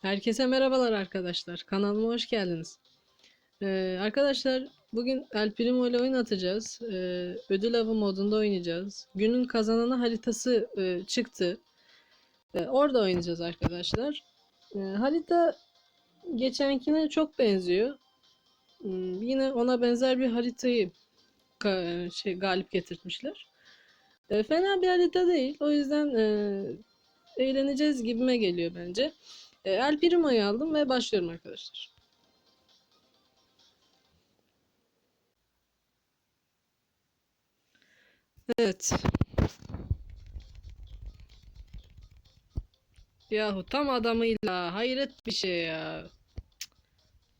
Herkese merhabalar arkadaşlar. Kanalıma hoş geldiniz. Ee, arkadaşlar bugün El Primo ile oyun atacağız. Ee, ödül avı modunda oynayacağız. Günün kazananı haritası e, çıktı. Ee, orada oynayacağız arkadaşlar. Ee, harita geçenkine çok benziyor. Hmm, yine ona benzer bir haritayı şey galip getirtmişler. Ee, fena bir harita değil. O yüzden e, eğleneceğiz gibime geliyor bence. E, El Primo'yu aldım ve başlıyorum arkadaşlar. Evet. Yahu tam adamıyla hayret bir şey ya.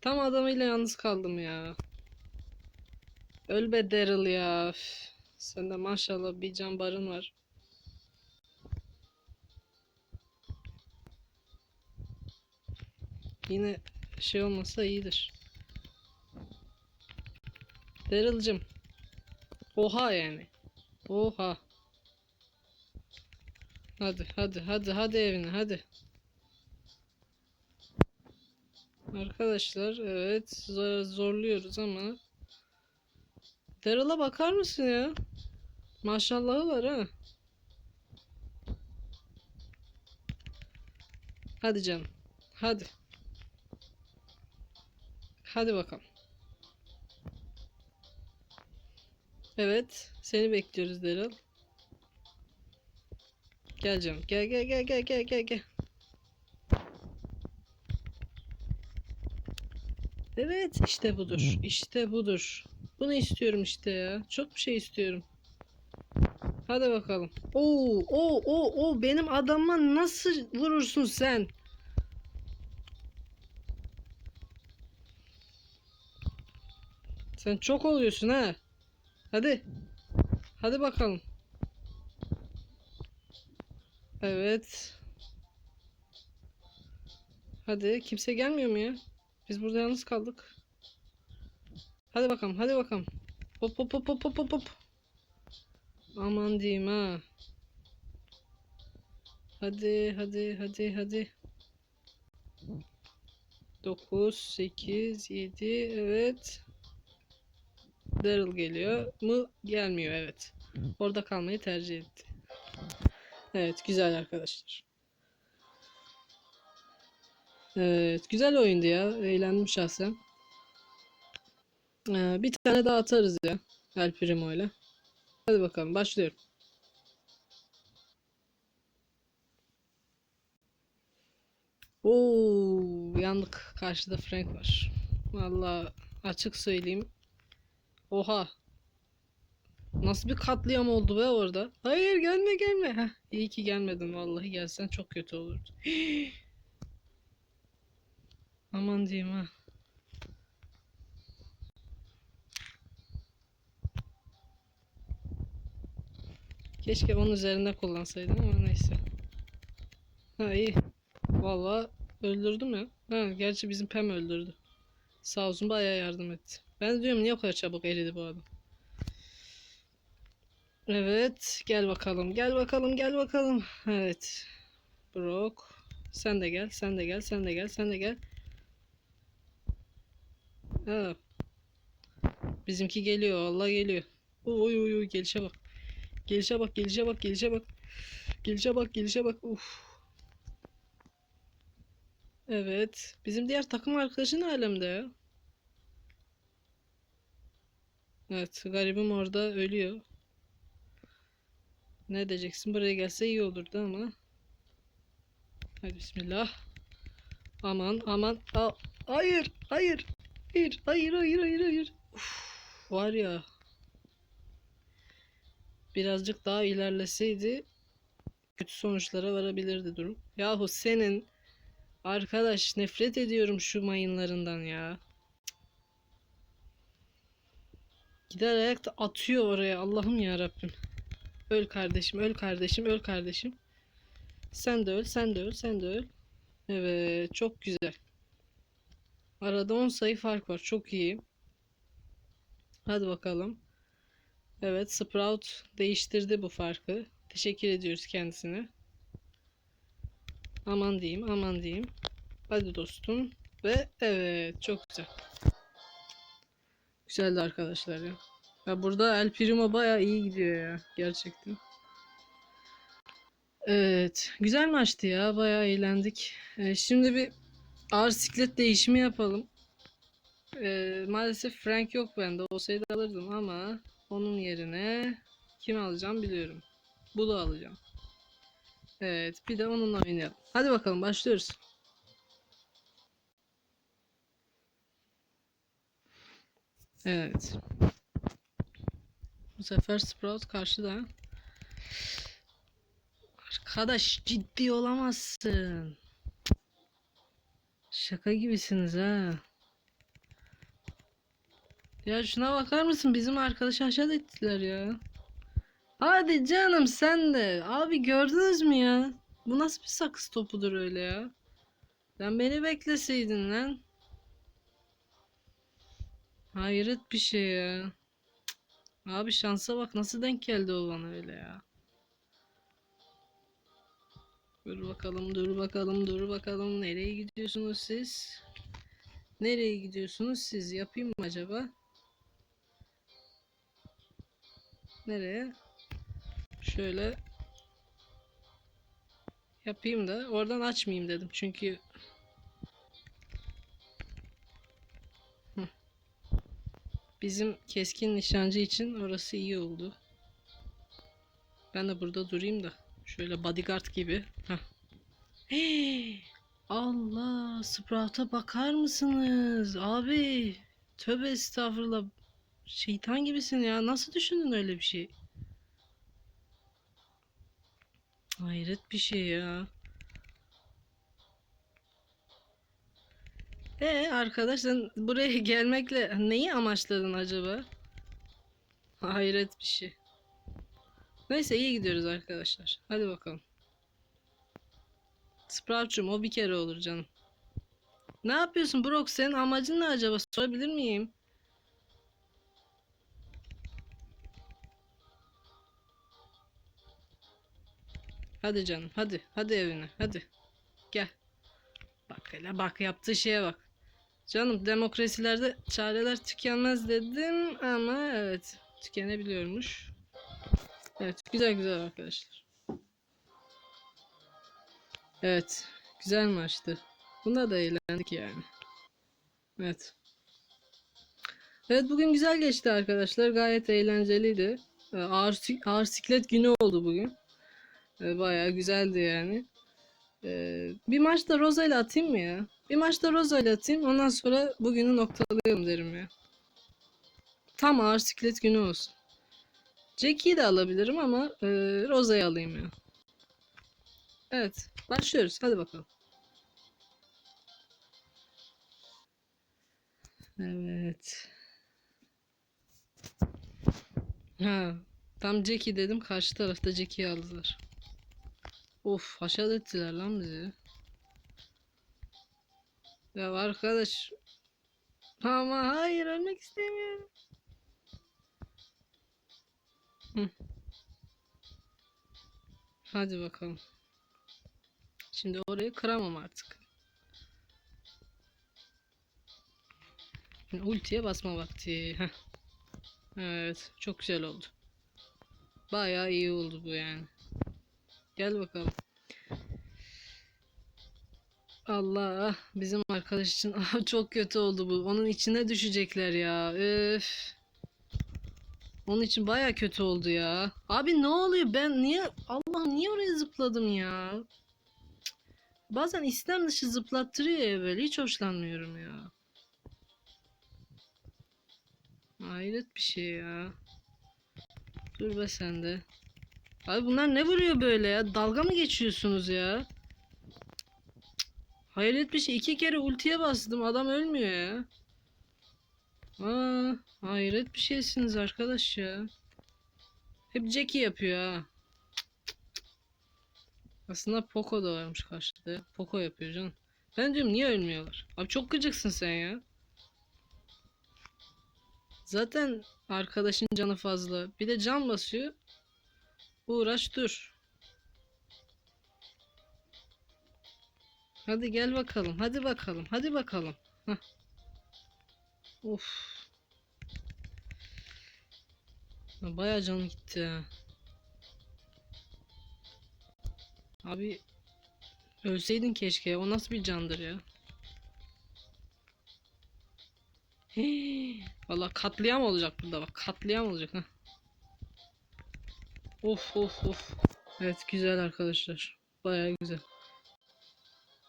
Tam adamıyla yalnız kaldım ya. Öl be Daryl ya. Üf. Sende maşallah bir can barın var. Yine şey olmasa iyidir. Daryl'cım. Oha yani. Oha. Hadi hadi hadi hadi evine hadi. Arkadaşlar evet zor- zorluyoruz ama Daryl'a bakar mısın ya? Maşallahı var ha. Hadi canım. Hadi. Hadi bakalım. Evet, seni bekliyoruz Daryl. Gel canım. Gel gel gel gel gel gel gel. Evet, işte budur. İşte budur. Bunu istiyorum işte ya. Çok bir şey istiyorum. Hadi bakalım. Oo, oo, oo, oo benim adama nasıl vurursun sen? Sen çok oluyorsun ha. Hadi. Hadi bakalım. Evet. Hadi kimse gelmiyor mu ya? Biz burada yalnız kaldık. Hadi bakalım, hadi bakalım. Hop hop hop hop hop hop hop. Aman diyeyim ha. Hadi hadi hadi hadi. 9 8 7 evet. Daryl geliyor mu? Gelmiyor evet. Orada kalmayı tercih etti. Evet güzel arkadaşlar. Evet güzel oyundu ya. Eğlendim şahsen. Ee, bir tane daha atarız ya. El Primo ile. Hadi bakalım başlıyorum. Oo yandık. Karşıda Frank var. Vallahi açık söyleyeyim. Oha. Nasıl bir katliam oldu be orada? Hayır gelme gelme. Heh, iyi ki gelmedin vallahi gelsen çok kötü olurdu. Aman diyeyim ha. Keşke onun üzerinde kullansaydım ama neyse. Ha iyi. Vallahi öldürdüm ya. Ha, gerçi bizim Pem öldürdü. Sağ olsun bayağı yardım etti. Ben diyorum niye o kadar çabuk eridi bu adam. Evet, gel bakalım, gel bakalım, gel bakalım. Evet. Brock, sen de gel, sen de gel, sen de gel, sen de gel. Ha. Bizimki geliyor, Allah geliyor. Oy oy oy gelişe bak. Gelişe bak, gelişe bak, gelişe bak. Gelişe bak, gelişe bak. Uf. Evet. Bizim diğer takım arkadaşı ne alemde ya? Evet, garibim orada ölüyor. Ne diyeceksin? Buraya gelse iyi olurdu ama. Hadi bismillah. Aman aman. Aa, hayır, hayır. Hayır, hayır, hayır, hayır, hayır. Uf, var ya. Birazcık daha ilerleseydi kötü sonuçlara varabilirdi durum. Yahu senin arkadaş nefret ediyorum şu mayınlarından ya. Gider ayakta atıyor oraya. Allah'ım ya Rabbim. Öl kardeşim, öl kardeşim, öl kardeşim. Sen de öl, sen de öl, sen de öl. Evet, çok güzel. Arada 10 sayı fark var. Çok iyi. Hadi bakalım. Evet, Sprout değiştirdi bu farkı. Teşekkür ediyoruz kendisine. Aman diyeyim, aman diyeyim. Hadi dostum. Ve evet çok güzel. Güzeldi arkadaşlar ya. Ya burada El Primo bayağı iyi gidiyor ya. Gerçekten. Evet. Güzel maçtı ya. Bayağı eğlendik. Ee, şimdi bir ağır siklet değişimi yapalım. Ee, maalesef Frank yok bende. Olsaydı alırdım ama onun yerine kim alacağım biliyorum. Bulu alacağım. Evet. Bir de onunla oynayalım. Hadi bakalım başlıyoruz. Evet. Bu sefer Sprout karşıda. Arkadaş ciddi olamazsın. Şaka gibisiniz ha. Ya şuna bakar mısın? Bizim arkadaşı aşağı ettiler ya. Hadi canım sen de. Abi gördünüz mü ya? Bu nasıl bir sakız topudur öyle ya? Sen beni bekleseydin lan. Hayret bir şey ya. Abi şansa bak nasıl denk geldi o bana öyle ya. Dur bakalım, dur bakalım, dur bakalım. Nereye gidiyorsunuz siz? Nereye gidiyorsunuz siz? Yapayım mı acaba? Nereye? Şöyle yapayım da oradan açmayayım dedim. Çünkü bizim keskin nişancı için orası iyi oldu. Ben de burada durayım da şöyle bodyguard gibi. Allah, Sprout'a bakar mısınız? Abi, tövbe estağfurullah. Şeytan gibisin ya. Nasıl düşündün öyle bir şey? Hayret bir şey ya. E arkadaş buraya gelmekle neyi amaçladın acaba? Hayret bir şey. Neyse iyi gidiyoruz arkadaşlar. Hadi bakalım. Sprout'cum o bir kere olur canım. Ne yapıyorsun Brock? Senin amacın ne acaba? Sorabilir miyim? Hadi canım hadi. Hadi evine hadi. Gel. Bak hele bak yaptığı şeye bak. Canım demokrasilerde çareler tükenmez dedim ama evet tükenebiliyormuş. Evet güzel güzel arkadaşlar. Evet güzel maçtı. Bunda da eğlendik yani. Evet. Evet bugün güzel geçti arkadaşlar. Gayet eğlenceliydi. Ee, Ağır, ağır siklet günü oldu bugün. Ee, Bayağı güzeldi yani. Ee, bir maç da Rosa ile atayım mı ya? Bir maç da Rosa ile atayım. Ondan sonra bugünü noktalayalım derim ya. Tam ağır siklet günü olsun. Jackie'yi de alabilirim ama e, Rosa'yı alayım ya. Evet. Başlıyoruz. Hadi bakalım. Evet. Ha, tam Jackie dedim. Karşı tarafta Jackie'yi aldılar. Of, haşat ettiler lan bizi. Ya arkadaş. Ama hayır ölmek istemiyorum. Hı. Hadi bakalım. Şimdi orayı kıramam artık. Ultiye basma vakti. Heh. Evet, çok güzel oldu. Bayağı iyi oldu bu yani. Gel bakalım. Allah, bizim arkadaş için çok kötü oldu bu. Onun içine düşecekler ya. Öf. Onun için baya kötü oldu ya. Abi ne oluyor? Ben niye Allah'ım niye oraya zıpladım ya? Bazen istem dışı zıplattırıyor ya böyle. Hiç hoşlanmıyorum ya. Hayret bir şey ya. Dur be sen de. Abi bunlar ne vuruyor böyle ya? Dalga mı geçiyorsunuz ya? Hayret bir şey. İki kere ultiye bastım. Adam ölmüyor ya. Aa, hayret bir şeysiniz arkadaş ya. Hep Jackie yapıyor ha. Aslında Poco da varmış karşıda. Poco yapıyor canım. Ben diyorum niye ölmüyorlar? Abi çok gıcıksın sen ya. Zaten arkadaşın canı fazla. Bir de can basıyor. Uğraş dur. Hadi gel bakalım. Hadi bakalım. Hadi bakalım. Hah. Of. Ya Bayağı canım gitti. Abi ölseydin keşke. O nasıl bir candır ya? Hii. Katliam olacak burada bak. Katliam olacak ha. Of of of. Evet güzel arkadaşlar. Bayağı güzel.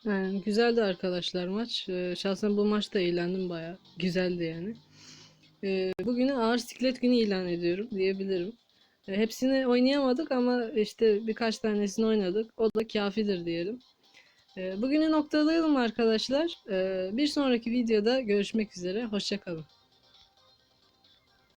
Yani güzeldi arkadaşlar maç. Ee, şahsen bu maçta eğlendim bayağı. Güzeldi yani. Ee, bugünü ağır siklet günü ilan ediyorum diyebilirim. Ee, hepsini oynayamadık ama işte birkaç tanesini oynadık. O da kafidir diyelim. Ee, bugünü noktalayalım arkadaşlar. Ee, bir sonraki videoda görüşmek üzere. Hoşça kalın.